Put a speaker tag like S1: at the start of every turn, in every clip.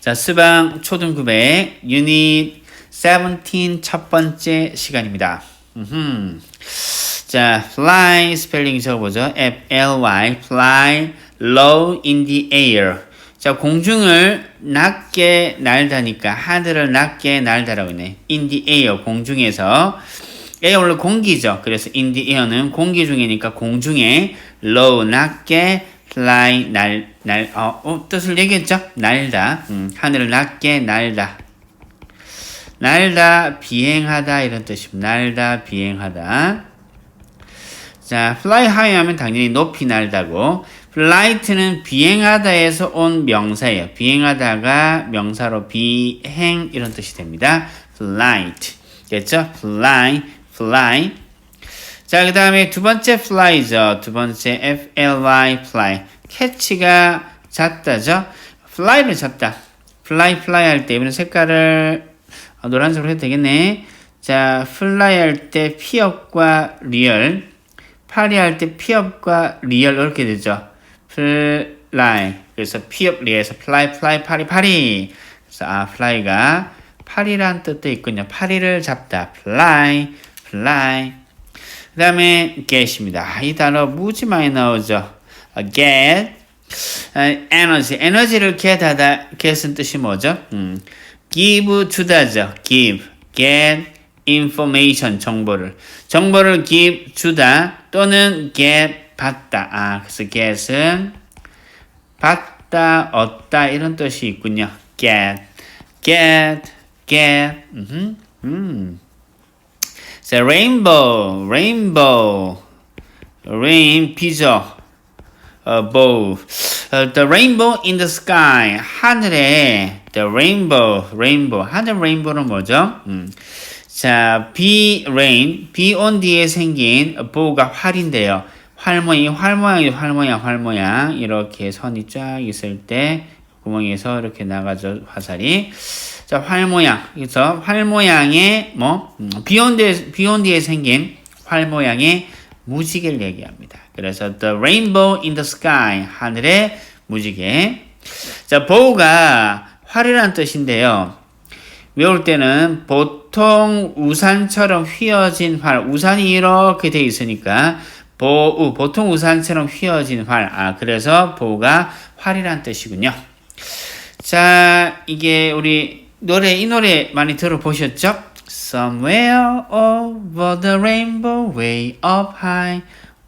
S1: 자, 수방 초등급의 유닛 17 첫 번째 시간입니다. 음흠. 자, fly 스펠링 적어보죠. F-L-Y, fly low in the air. 자, 공중을 낮게 날다니까 하늘을 낮게 날다라고 했네. in the air, 공중에서. air 원래 공기죠. 그래서 in the air는 공기 중이니까 공중에 low, 낮게 fly, 날, 날, 어, 어 뜻을 얘기했죠? 날다. 음, 하늘을 낮게 날다. 날다, 비행하다 이런 뜻입니다. 날다, 비행하다. 자, fly high 하면 당연히 높이 날다고 flight는 비행하다에서 온 명사예요. 비행하다가 명사로 비행 이런 뜻이 됩니다. flight. 됐죠? fly, fly. 자, 그 다음에 두 번째 fly죠. 두 번째 fly, fly. 캐치가 잦다죠? fly를 잡다. fly, fly 할 때 이번에 색깔을 어, 노란색으로 해도 되겠네. 자, fly 할 때 피업과 리얼. 파리 할 때 피업과 리얼 이렇게 되죠. fly. 그래서 피업 리에서 fly, fly, 파리, 파리. 그래서 아, fly가 파리란 뜻도 있군요. 파리를 잡다. fly, fly. 그 다음에 get입니다. 이 단어 무지 많이 나오죠. get, 에너지. 에너지를 get하다, get은 뜻이 뭐죠? 음, give 주다죠. give, get, information, 정보를. 정보를 give, 주다, 또는 get, 받다. 아, 그래서 get은 받다, 얻다, 이런 뜻이 있군요. get, get, get, 음, 음. 자, rainbow, rainbow, rain, 비죠. 어, bow. 어, the rainbow in the sky. 하늘에 the rainbow, rainbow. 하늘 레인보우는 뭐죠? 음. 자, be rain, be on 뒤에 생긴 bow가 활인데요. 활 모양, 활 모양이 활 모양, 활 모양. 이렇게 선이 쫙 있을 때 구멍에서 이렇게 나가죠, 화살이. 자, 활 모양. 그래서 활 모양의 뭐 음, 비욘드에 비욘드에 생긴 활 모양의 무지개를 얘기합니다. 그래서 the rainbow in the sky 하늘의 무지개. 자, bow가 활이라는 뜻인데요. 외울 때는 보통 우산처럼 휘어진 활, 우산이 이렇게 돼 있으니까 보우, 보통 우산처럼 휘어진 활. 아, 그래서 bow가 활이란 뜻이군요. 자, 이게 우리 노래, 이 노래 많이 들어보셨죠? Somewhere over the rainbow, way up high,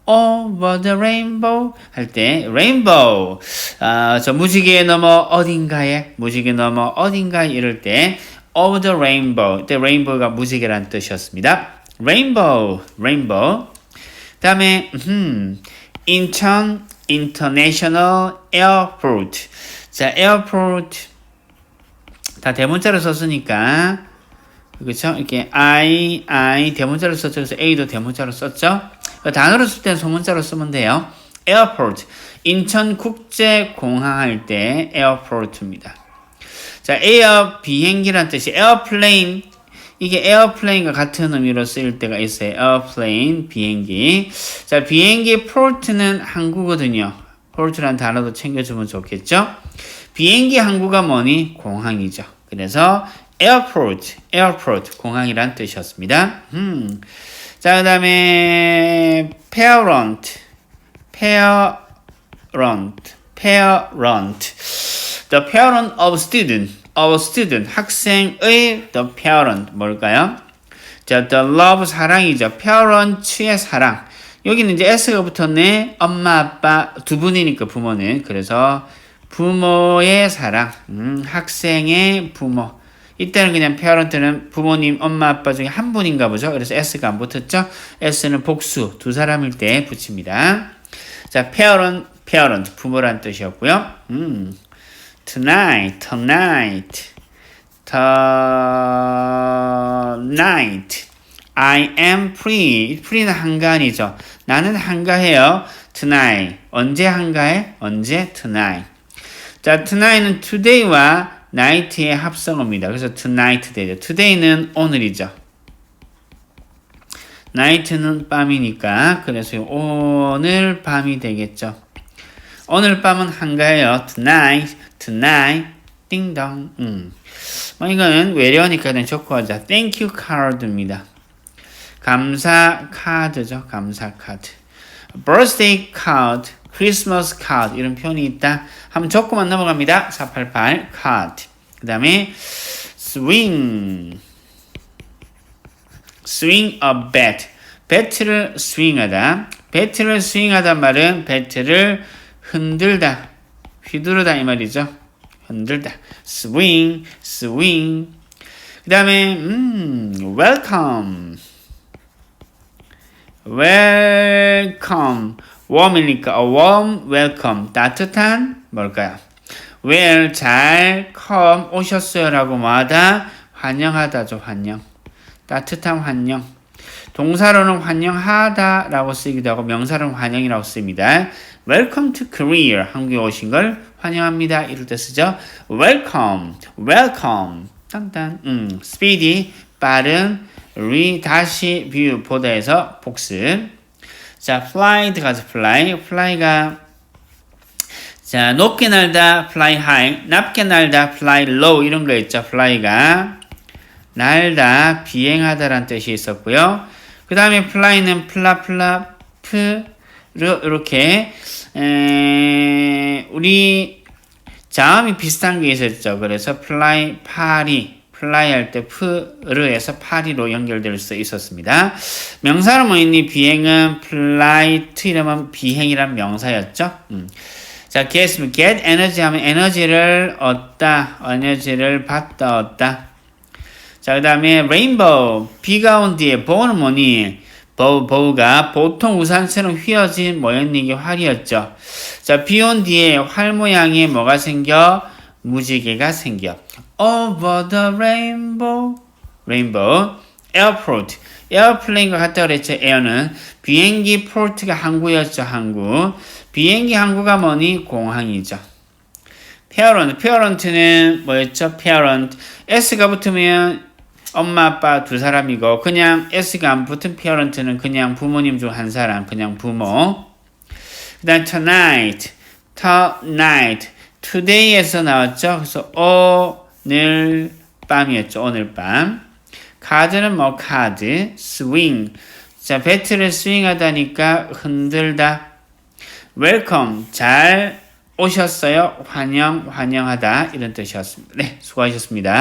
S1: over the rainbow 할 때 rainbow, 아, 저 무지개 넘어 어딘가에, 무지개 넘어 어딘가에 이럴 때 over the rainbow, 때 rainbow가 무지개란 뜻이었습니다. rainbow, rainbow. 다음에 음, 인천 International Airport. 자, airport 다 대문자로 썼으니까 그렇죠? 이렇게 I, I 대문자로 썼죠. 그래서 A도 대문자로 썼죠. 단어로 쓸 때는 소문자로 쓰면 돼요. airport 인천 국제공항 할 때 airport입니다. 자, air 비행기란 뜻이 airplane 이게 airplane과 같은 의미로 쓰일 때가 있어요. airplane 비행기. 자, 비행기 port는 항구거든요. Port라는 단어도 챙겨주면 좋겠죠? 비행기 항구가 뭐니? 공항이죠. 그래서 airport, airport 공항이란 뜻이었습니다. 음. 자, 그다음에 parent, parent, parent. The parent of student, of student 학생의 the parent 뭘까요? 자, the love 사랑이죠. parent의 사랑. 여기는 이제 s가 붙었네. 엄마, 아빠 두 분이니까 부모는 그래서 부모의 사랑, 음, 학생의 부모. 이때는 그냥 parent는 부모님, 엄마, 아빠 중에 한 분인가 보죠. 그래서 s가 안 붙었죠. s는 복수, 두 사람일 때 붙입니다. 자, parent, parent, 부모란 뜻이었고요. 음, tonight, tonight, tonight. I am free. free는 한가한이죠. 나는 한가해요. tonight. 언제 한가해? 언제? tonight. 자, tonight는 today와 night의 합성어입니다. 그래서 tonight 되죠. today는 오늘이죠. night는 밤이니까 그래서 오늘 밤이 되겠죠. 오늘 밤은 한가해요. tonight, tonight, 띵동. 음. 뭐 이거는 외래어니까는 좋고 하자. Thank you card입니다. 감사 카드죠. 감사 카드. birthday card, Christmas card 이런 표현이 있다. 한번 적고만 넘어갑니다. 488 card. 그 다음에 swing, swing a bat. 배트를 스윙하다. 배트를 스윙하다 말은 배트를 흔들다, 휘두르다 이 말이죠. 흔들다. swing, swing. 그 다음에 음, welcome. Welcome. warm이니까 a warm welcome. 따뜻한 뭘까요? well 잘 come 오셨어요라고 뭐하다 환영하다죠 환영. 따뜻한 환영. 동사로는 환영하다라고 쓰기도 하고 명사로는 환영이라고 씁니다. Welcome to Korea. 한국에 오신 걸 환영합니다. 이럴 때 쓰죠. Welcome, welcome. 땅땅. 음, speedy 빠른. Re 다시 view 보다에서 복습. 자, fly 들어가서 fly. fly가 자, 높게 날다 fly high, 낮게 날다 fly low 이런 거 있죠. fly가 날다 비행하다라는 뜻이 있었고요. 그 다음에 fly는 플라 플라 프 이렇게 에, 우리 자음이 비슷한 게 있었죠. 그래서 fly 파리 fly 할때 프르에서 파리로 연결될 수 있었습니다. 명사로 뭐있니 비행은 flight 이라면 비행이란 명사였죠. 음. 자, get, get 에너지 하면 에너지를 얻다, 에너지를 받다, 얻다. 자, 그 다음에 레인보우. 비가 온 뒤에 보우는 뭐니? 보우, 보우가 보통 우산처럼 휘어진 뭐였니? 이게 활이었죠. 자, 비 온 뒤에 활 모양의 뭐가 생겨? 무지개가 생겨. Over the rainbow. 레인보우. 에어포트. 에어플레인과 같다 그랬죠. 에어는 비행기 포트가 항구였죠. 항구. 비행기 항구가 뭐니? 공항이죠. 페어런트. 페어런트는 뭐였죠? 페어런트. S가 붙으면 엄마 아빠 두 사람이고 그냥 S가 안 붙은 페어런트는 그냥 부모님 중 한 사람. 그냥 부모. 그 다음 tonight. tonight. today에서 나왔죠. 그래서 오늘 밤이었죠. 오늘 밤. 카드는 뭐 카드. swing. 자, 배트를 스윙하다니까 흔들다. 웰컴 잘 오셨어요. 환영 환영하다 이런 뜻이었습니다. 네, 수고하셨습니다.